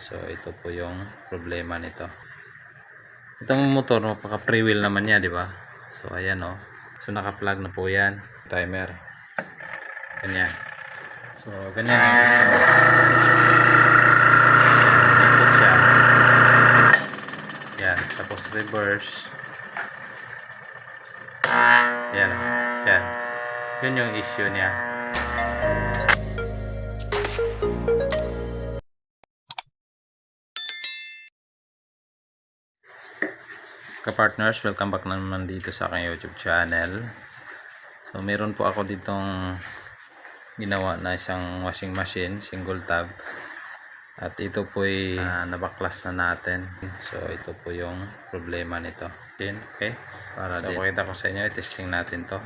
So ito po yung problema nito. Itong motor, napaka free wheel naman niya, di ba? So ayan oh. So naka-plug na po yan. Timer. Ganyan. So ganyan. So, siya. Yan. Tapos reverse. Yan. Yan. Yun yung issue niya. Kapartners, welcome back naman dito sa aking YouTube channel. So, meron po ako ditong ginawa na isang washing machine, single tab. At ito po ay ah, nabaklas na natin. So, ito po yung problema nito. Okay? Para so, pakita ko sa inyo, i-testing natin to.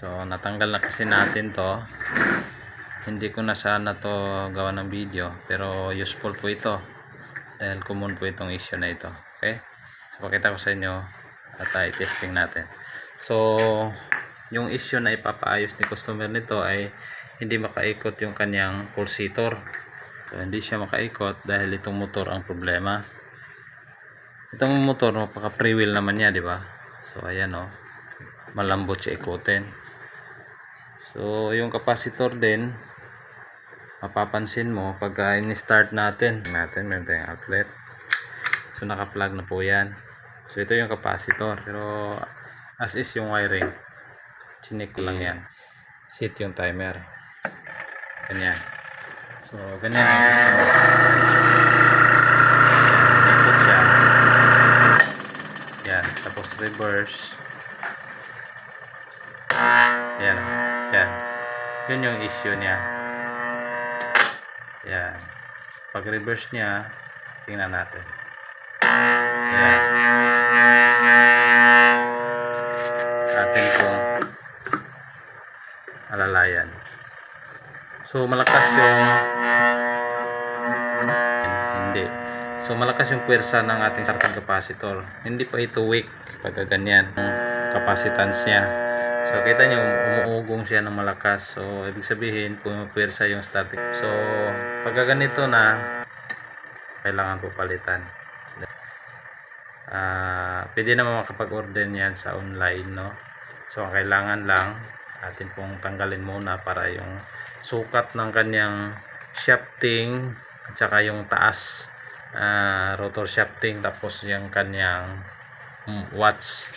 So, natanggal na kasi natin to. Hindi ko na sana to gawa ng video. Pero useful po ito. Dahil common po itong issue na ito. Okay? So, pakita ko sa inyo at uh, testing natin. So, yung issue na ipapaayos ni customer nito ay hindi makaikot yung kanyang pulsator. So, hindi siya makaikot dahil itong motor ang problema. Itong motor, mapaka free wheel naman niya, di ba? So, ayan o. Malambot siya ikutin. So, yung capacitor din, mapapansin mo pag uh, in-start natin, natin meron tayong outlet. So, naka-plug na po yan. So, ito yung capacitor. Pero, as is yung wiring, chinik ko lang yan. Set yung timer. Ganyan. So, ganyan. So, ikot siya. Yan. Tapos, reverse. Yan. Yan. Yun yung issue niya. Yan. Pag reverse niya, tingnan natin. Atin pong alalayan. So, malakas yung hindi. So, malakas yung pwersa ng ating starting capacitor. Hindi pa ito weak pagka ganyan. Capacitance niya. So, kita nyo, umuugong siya ng malakas. So, ibig sabihin, pumipwersa yung starting. So, pagka ganito na, kailangan po palitan. Ah, pwede naman makapag-order niyan sa online, no? So, ang kailangan lang, atin pong tanggalin muna para yung sukat ng kanyang shafting at saka yung taas ah, rotor shafting tapos yung kanyang mm, watts.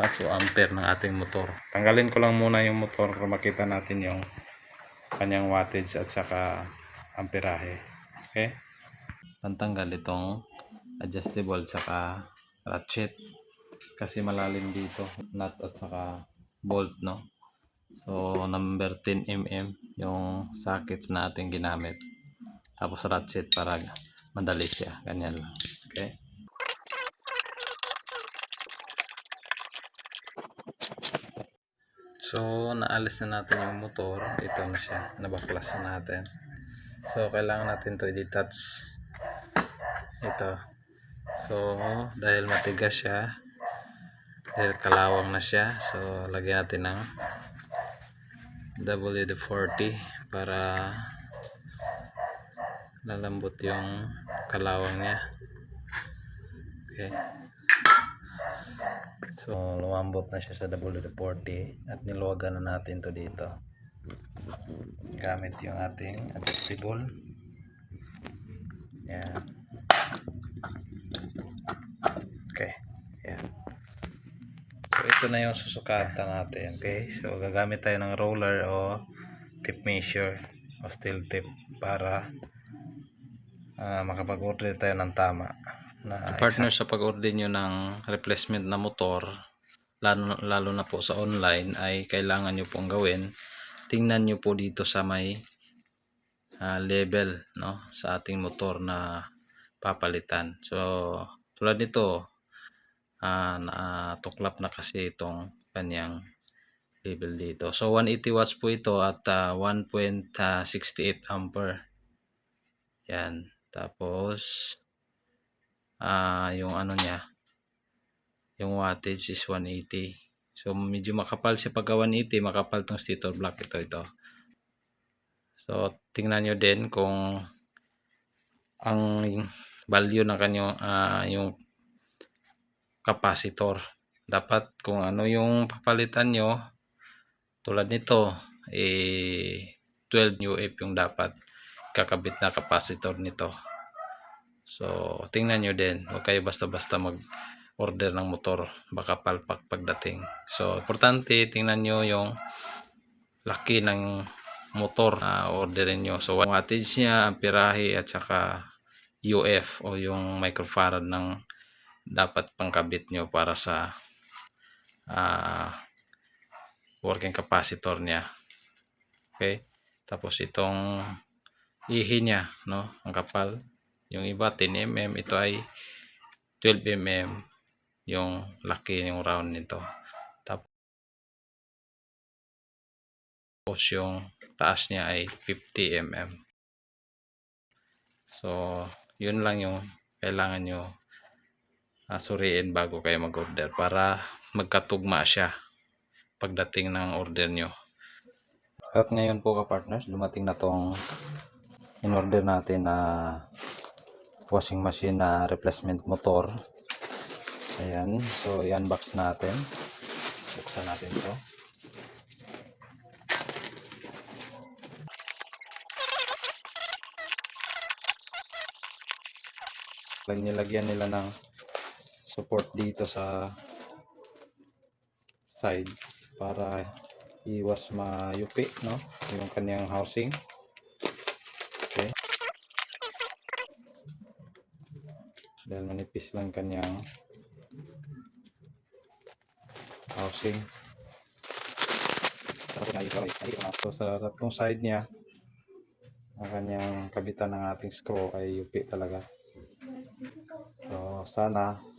Watts o ampere ng ating motor. Tanggalin ko lang muna yung motor para makita natin yung kanyang wattage at saka amperahe. Okay? Pantanggal itong adjustable saka ratchet. Kasi malalim dito nut at saka bolt no? So number 10 mm yung socket na ginamit. Tapos ratchet para madali siya ganyan lang okay? So naalis na natin yung motor. Ito na siya nabaklas na natin. So kailangan natin to i-detach. Ito so dahil matigas siya dahil kalawang na siya so lagyan natin ng WD-40 para lalambot yung kalawang niya. Okay. So lumambot na siya sa WD-40 at niluwagan na natin to dito. Gamit yung ating adjustable. Yan okay yan So ito na yung susukatan natin. Okay? So gagamit tayo ng roller o tip measure o steel tip para ah, makapag-order tayo ng tama. Na partner sa pag-order nyo ng replacement na motor lalo, lalo na po sa online ay kailangan nyo pong gawin tingnan nyo po dito sa may ah, level no sa ating motor na papalitan. So tulad nito ah natuklap na kasi itong kanyang level dito. So 180 watts po ito at ah, 1.68 ampere. Yan. Tapos ah yung ano niya yung wattage is 180. So medyo makapal siya pagka 180, makapal tong stator block ito ito. So tingnan nyo din kung ang value ng kanyo ah, yung capacitor. Dapat kung ano yung papalitan nyo, tulad nito, eh, 12 UF yung dapat kakabit na capacitor nito. So, tingnan nyo din. Huwag kayo basta-basta mag-order ng motor. Baka palpak pagdating. So, importante, tingnan nyo yung laki ng motor na orderin nyo. So, wattage niya, amperahe, at saka UF o yung microfarad ng dapat pangkabit nyo para sa ah, working capacitor niya. Okay? Tapos itong ihi niya, no? Ang kapal. Yung iba 10 mm, ito ay 12 mm yung laki yung round nito. Tapos yung taas niya ay 50 mm. So, yun lang yung kailangan nyo ah, suriin bago kayo mag-order para magkatugma siya pagdating ng order nyo. At ngayon po ka-partners, dumating na tong in-order natin na washing machine na replacement motor. Ayan, so i-unbox natin. Buksan natin to. Lag nilagyan nila ng support dito sa side para iwas mayupi no? Yung kanyang housing. Okay. Dahil manipis lang kanyang housing. So sa tatlong side niya ang kanyang kabitan ng ating screw ay yupi talaga. So sana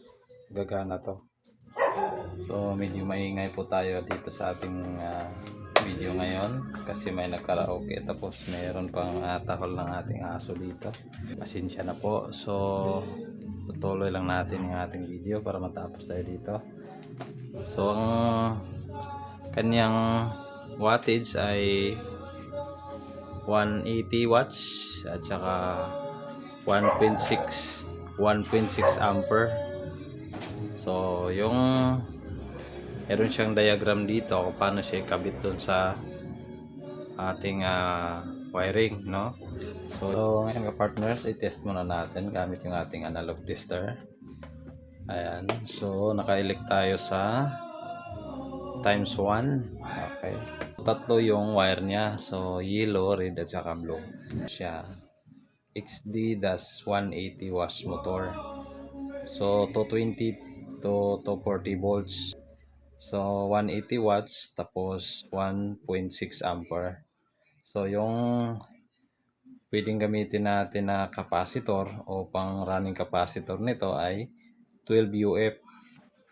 gagana to So medyo maingay po tayo dito sa ating ah, video ngayon kasi may nagkaraoke tapos mayroon pang uh, ng ating aso dito. Pasensya na po. So tutuloy lang natin yung ating video para matapos tayo dito. So ang kanyang wattage ay 180 watts at saka 1.6 1.6 ampere So, yung meron siyang diagram dito kung paano siya ikabit doon sa ating ah, wiring, no? So, so ngayon ka partners, i-test muna natin gamit yung ating analog tester. Ayan. So, naka-elect tayo sa times 1. Okay. Tatlo yung wire niya. So, yellow, red, at saka blue. Siya. XD-180 watts motor. So, 220 to 240 volts. So, 180 watts tapos 1.6 ampere. So, yung pwedeng gamitin natin na capacitor o pang running capacitor nito ay 12 UF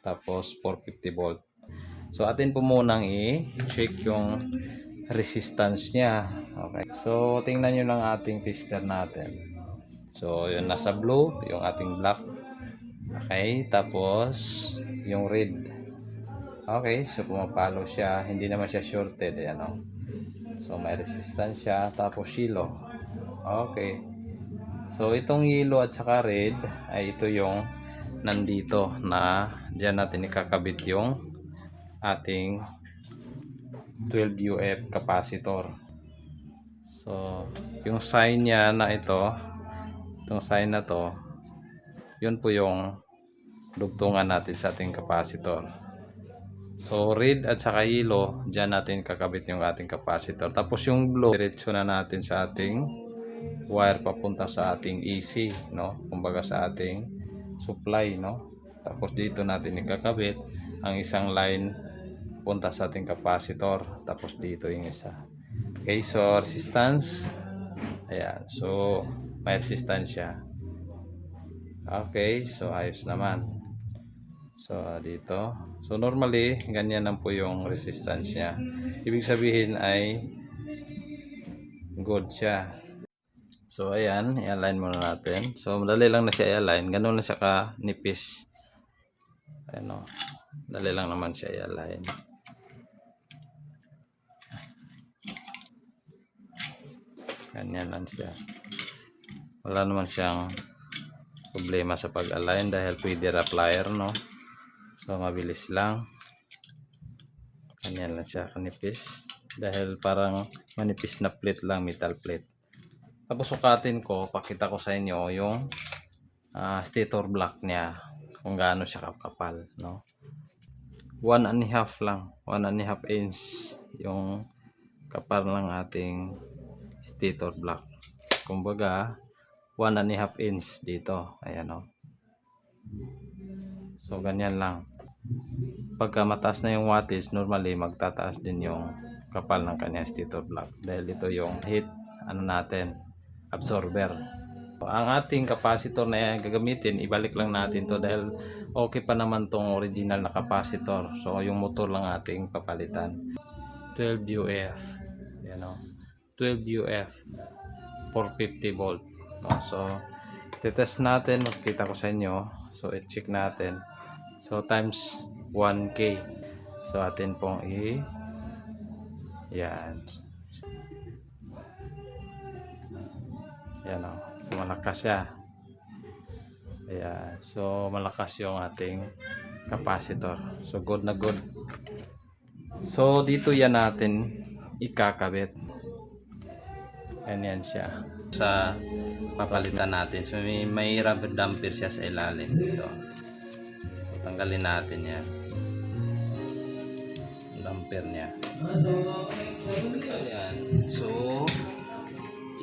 tapos 450 volt. So, atin po munang i-check yung resistance niya. Okay. So, tingnan nyo ng ating tester natin. So, yun nasa blue, yung ating black Okay, tapos yung red. Okay, so pumapalo siya. Hindi naman siya shorted. Ayan o. So may resistance siya. Tapos yellow. Okay. So itong yellow at saka red ay ito yung nandito na diyan natin ikakabit yung ating 12 UF capacitor. So yung sign niya na ito, itong sign na to, yun po yung dugtungan natin sa ating capacitor. So, red at saka yellow, dyan natin kakabit yung ating capacitor. Tapos yung blue, diretso na natin sa ating wire papunta sa ating AC, no? Kumbaga sa ating supply, no? Tapos dito natin ikakabit ang isang line punta sa ating capacitor. Tapos dito yung isa. Okay, so resistance. Ayan, so may resistance siya. Okay, so ayos naman. So dito. So normally, ganyan lang po yung resistance niya. Ibig sabihin ay good siya. So ayan, i-align muna natin. So madali lang na siya i-align. Ganun na siya ka nipis. Ano, dali lang naman siya i-align. Ganyan lang siya. wala naman siyang problema sa pag-align dahil pwede plier no so mabilis lang. Ganyan lang siya kanipis. Dahil parang manipis na plate lang metal plate. Tapos sukatin ko pakita ko sa inyo yung ah, stator block niya. Kung gaano siya kakapal no? One and a half lang. One and a half inch yung kapal ng ating stator block. Kumbaga one and a half inch dito. Ayan o so ganyan lang pagka mataas na yung wattage normally magtataas din yung kapal ng kanyang stator block dahil ito yung heat ano natin absorber. Ang ating capacitor na gagamitin ibalik lang natin to dahil okay pa naman tong original na capacitor. So yung motor lang ating papalitan. 12 UF yan o 12 UF 450 volt. No? so titest natin makita ko sa inyo. So i-check natin so times 1k so atin pong i yan yan o so malakas siya Ayan. So, malakas yung ating capacitor. So, good na good. So, dito yan natin ikakabit. Ayan yan siya. Sa papalitan natin. So, may, may rubber damper siya sa ilalim dito. Tanggalin natin yan. Damper niya. Ayan. So,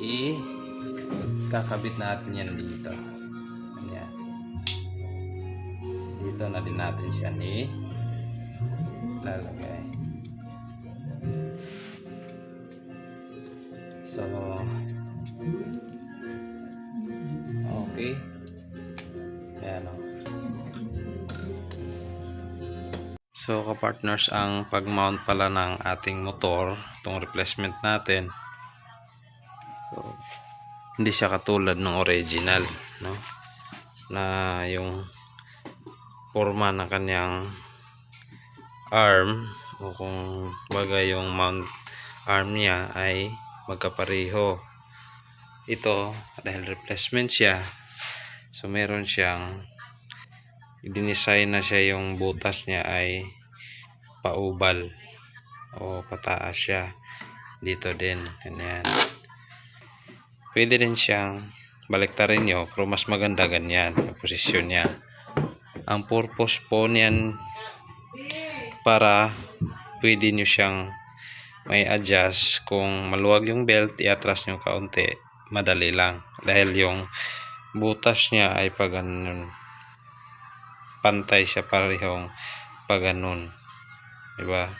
i kakabit natin yan dito. Ayan. Dito na din natin siya ni lalagay. So, okay. So, kapartners, ang pag-mount pala ng ating motor, itong replacement natin, so, hindi siya katulad ng original, no? Na yung forma ng kanyang arm o kung bagay yung mount arm niya ay magkapareho. Ito, dahil replacement siya, so meron siyang dinesign na siya yung butas niya ay paubal o pataas siya. Dito din ganyan. Pwede din siyang baliktarin nyo pero mas maganda ganyan yung posisyon niya. Ang purpose po niyan para pwede nyo siyang may adjust kung maluwag yung belt iatras nyo kaunti madali lang. Dahil yung butas niya ay pag ganun pantay siya parehong pag ganun diba?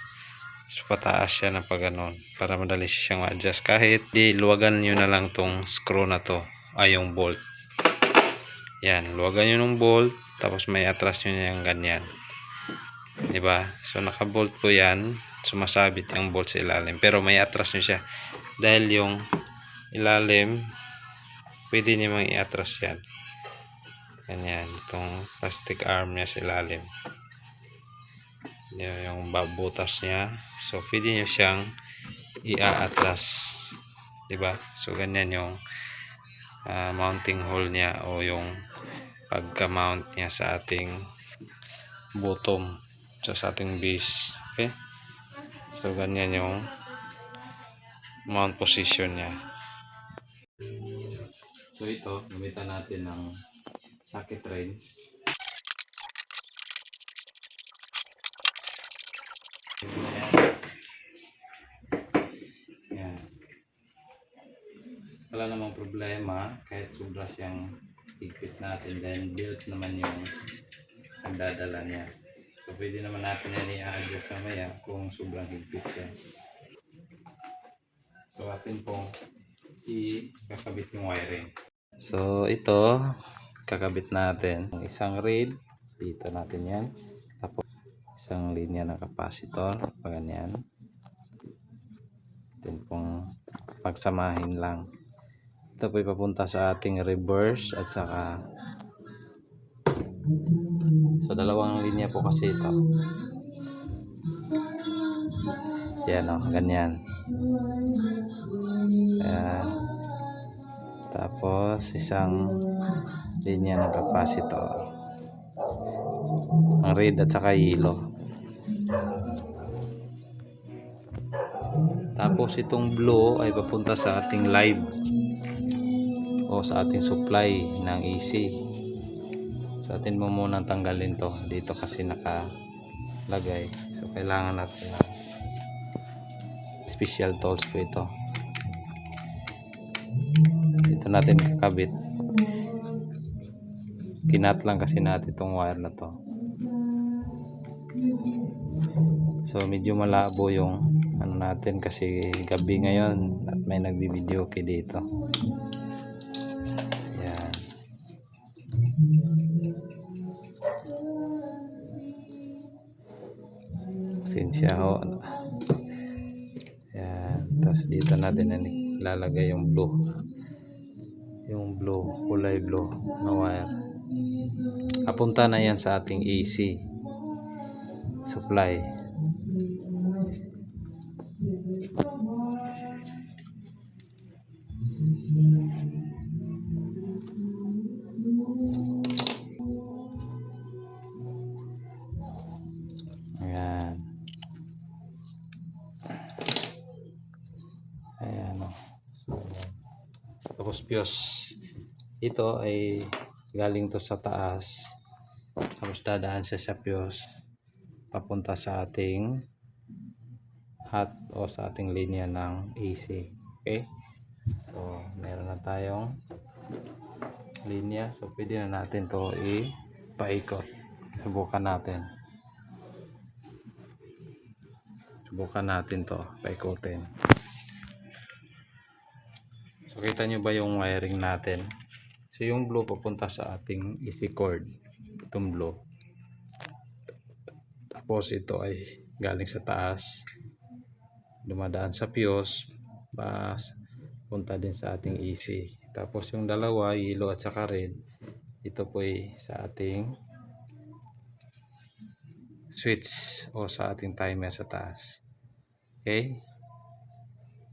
So pataas siya ng pag ganun para madali siyang ma-adjust. Kahit di luwagan nyo na lang tong screw na to. Ay yung bolt. Yan luwagan nyo ng bolt tapos may atras nyo na yung ganyan. Diba? So naka bolt po yan. Sumasabit yung bolt sa ilalim. Pero may atras nyo siya. Dahil yung ilalim pwede nyo mang i-atras yan ganyan itong plastic arm niya sa ilalim. Yan yung butas niya. So pwede nyo siyang i-atras diba? So ganyan yung ah, mounting hole niya o yung pagka mount niya sa ating bottom so sa ating base. Okay? So ganyan yung mount position niya. So ito gamitan natin ng socket wrench Yan. Wala namang problema kahit sobra siyang higpit natin then built naman yung pagdadala niya. So pwede naman natin yan i-adjust mamaya kung sobrang higpit siya. So atin pong i-kakabit yung wiring. So ito, kakabit natin ang isang rail. Dito natin yan. Tapos isang linya ng capacitor. Ganyan. Atin pong pagsamahin lang. Ito po ipapunta sa ating reverse at saka so dalawang linya po kasi ito. Yan o, ganyan. Ayan. Tapos, isang linya ng capacitor. Ang red at saka yellow. Tapos, itong blue ay papunta sa ating live o sa ating supply ng AC. So, atin mo munang tanggalin to. Dito kasi nakalagay. So, kailangan natin ng special tools po ito. Dito natin kakabit. Kinat lang kasi natin itong wire na to. So, medyo malabo yung ano natin kasi gabi ngayon at may nagbibideo kay dito. Yan. Sinsya ho. Yan. Tapos dito natin na lalagay yung blue. Yung blue, kulay blue na wire. Apunta na yan sa ating AC supply. Ayan. Ayan o. So, tapos fuse. Ito ay galing to sa taas. Tapos dadaan siya sa fuse. Papunta sa ating hot o sa ating linya ng AC. Okay? So, meron na tayong linya. So, pwede na natin to ipaikot. Subukan natin. Subukan natin to, paikutin. So, kita nyo ba yung wiring natin? So, yung blue papunta sa ating AC cord. Itong blue. Tapos, ito ay galing sa taas. Dumadaan sa fuse. Bas, punta din sa ating AC. Tapos, yung dalawa, yellow at saka red. Ito po ay sa ating switch o sa ating timer sa taas. Okay?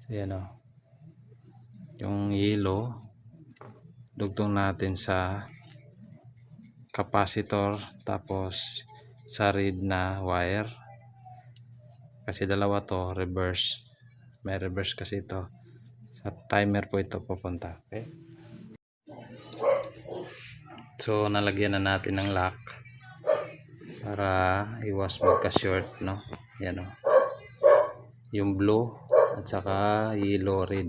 So, yan o. Yung yellow, dugtong natin sa capacitor tapos sa red na wire. Kasi dalawa to, reverse. May reverse kasi ito. Sa timer po ito pupunta. Okay? So, nalagyan na natin ng lock para iwas magka-short, no? Yan o yung blue at saka yellow red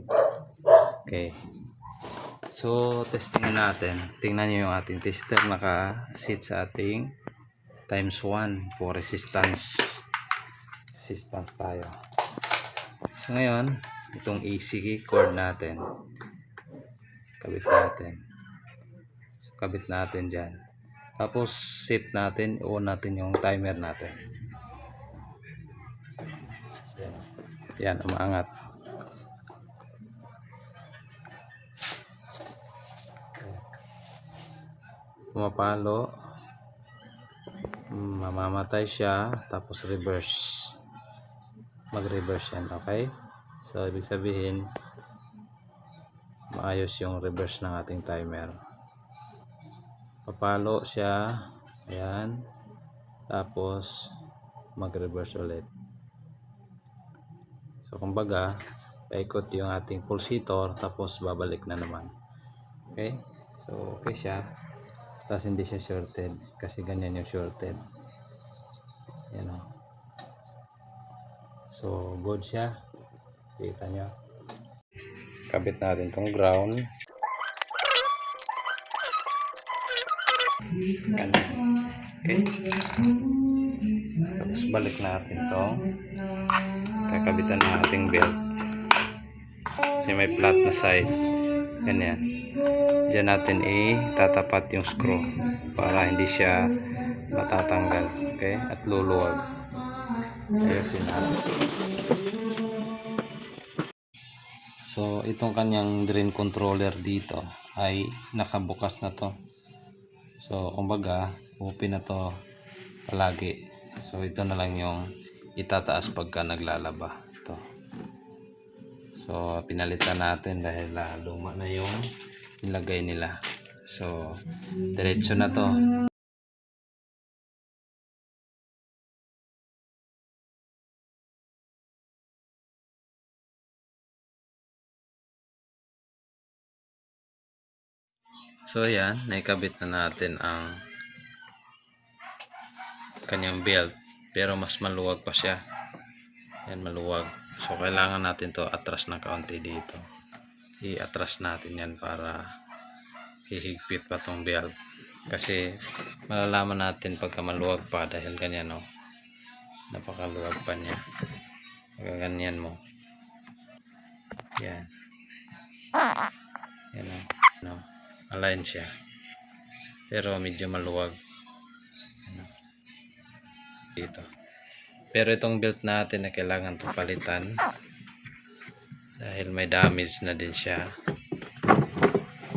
okay so testing natin. Tingnan nyo yung ating tester. Naka sit sa ating times 1 for resistance. Resistance tayo. So ngayon itong AC cord natin. Kabit natin. So, kabit natin dyan. Tapos set natin. On natin yung timer natin. Yan, umaangat. Pumapalo. Mm, Mamamatay siya. Tapos reverse. Mag-reverse yan. Okay? So, ibig sabihin, maayos yung reverse ng ating timer. Papalo siya. Ayan. Tapos, mag-reverse ulit. So kumbaga, paikot yung ating pulsator tapos babalik na naman. Okay? So okay siya. Tapos hindi siya shorted kasi ganyan yung shorted. Yan o. So good siya. Kita nyo. Kabit natin tong ground. Ganyan. Okay? Tapos balik natin tong kakabitan ng ating belt kasi may flat na side ganyan dyan natin i-tatapat yung screw para hindi siya matatanggal okay? At luluwag. Ayusin natin. So itong kanyang drain controller dito ay nakabukas na to. So kumbaga open na to palagi. So ito na lang yung itataas pagka naglalaba ito so pinalitan natin dahil uh, luma na yung nilagay nila. So, diretso na to. So, yan. Naikabit na natin ang kanyang belt. Pero mas maluwag pa siya. Yan, maluwag. So, kailangan natin to atras na kaunti dito. I-atras natin yan para hihigpit pa tong belt. Kasi, malalaman natin pagka maluwag pa dahil ganyan, no. Napakaluwag pa niya. Pagka ganyan mo. Yan. Yan, no. no. Align siya. Pero medyo maluwag. Ano. Dito. Pero itong belt natin na kailangan palitan. Dahil may damage na din siya.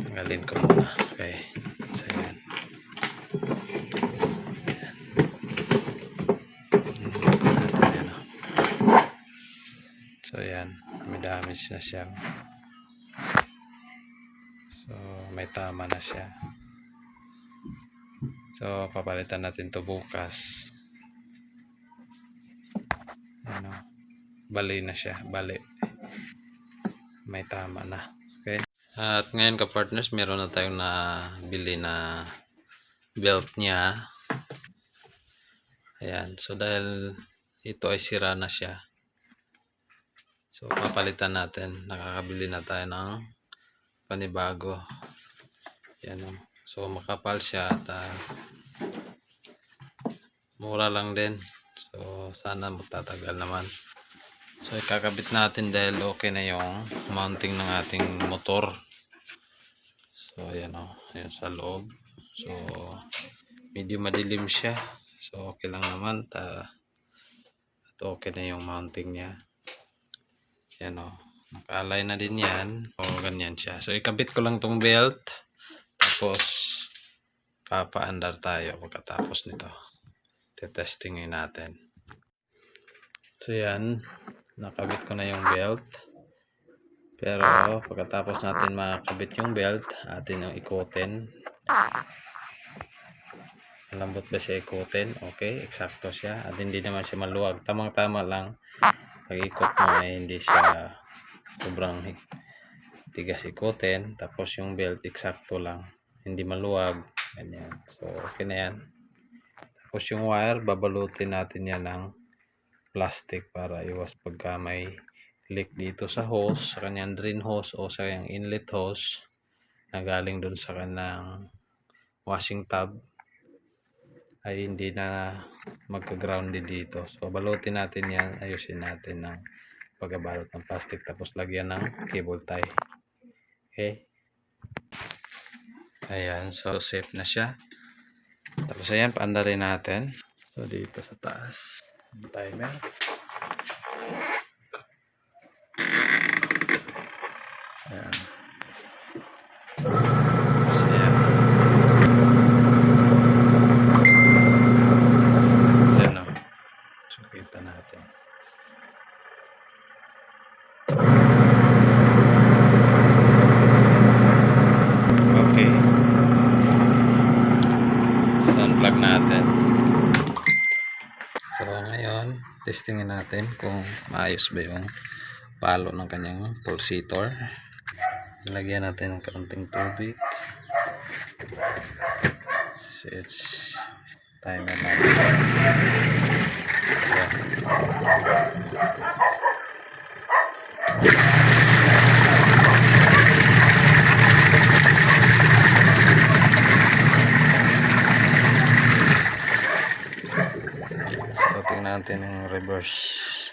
Tanggalin ko muna. Okay. So, oh. So, yan. May damage na siya. So, may tama na siya. So, papalitan natin to bukas. Ano? Bali na siya. Bali. May tama na. Okay. At ngayon ka partners, meron na tayong nabili na belt niya. Ayan. So, dahil ito ay sira na siya. So, papalitan natin. Nakakabili na tayo ng panibago. Yan o. So, makapal siya at ah, mura lang din. So, sana magtatagal naman. So, ikakabit natin dahil okay na yung mounting ng ating motor. So, ayan o. Ayan sa loob. So, medyo madilim siya. So, okay lang naman. Ta at okay na yung mounting niya. Yan o. Nakalay na din yan. O, ganyan siya. So, ikabit ko lang tong belt. Tapos, papaandar tayo pagkatapos nito. Tetestingin natin. So, yan. Nakabit ko na yung belt. Pero, pagkatapos natin makabit yung belt, atin yung ikutin. Malambot ba siya ikutin? Okay, eksakto siya. At hindi naman siya maluwag. Tamang-tama lang. Pag ikot mo ay hindi siya sobrang tigas ikutin. Tapos yung belt, eksakto lang. Hindi maluwag. Ganyan. So, okay na yan. Tapos yung wire, babalutin natin yan ng plastic para iwas pagka may leak dito sa hose, sa kanyang drain hose o sa kanyang inlet hose na galing dun sa kanyang washing tub ay hindi na magka-grounded dito. So, balutin natin yan. Ayusin natin ng pagkabalot ng plastic tapos lagyan ng cable tie. Okay? Ayan. So, safe na siya. Tapos, ayan. Paandarin natin. So, dito sa taas. Yung timer. Ayan. So, ayan. Ayan o. So, kita natin. Okay. So, unplug natin. So, ngayon, testingin natin kung maayos ba yung palo ng kanyang pulsator. Lagyan natin ng kaunting tubig. Sets timer natin. Ayan. So, tingnan natin yung reverse.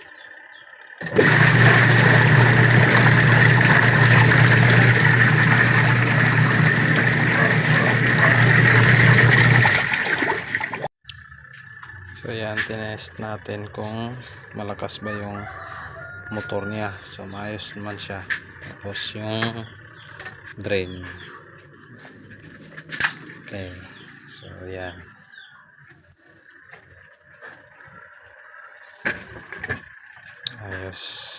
So, yan, tinest natin kung malakas ba yung motor niya. So, maayos naman siya. Tapos, yung drain. Okay. So, yan. Ayos.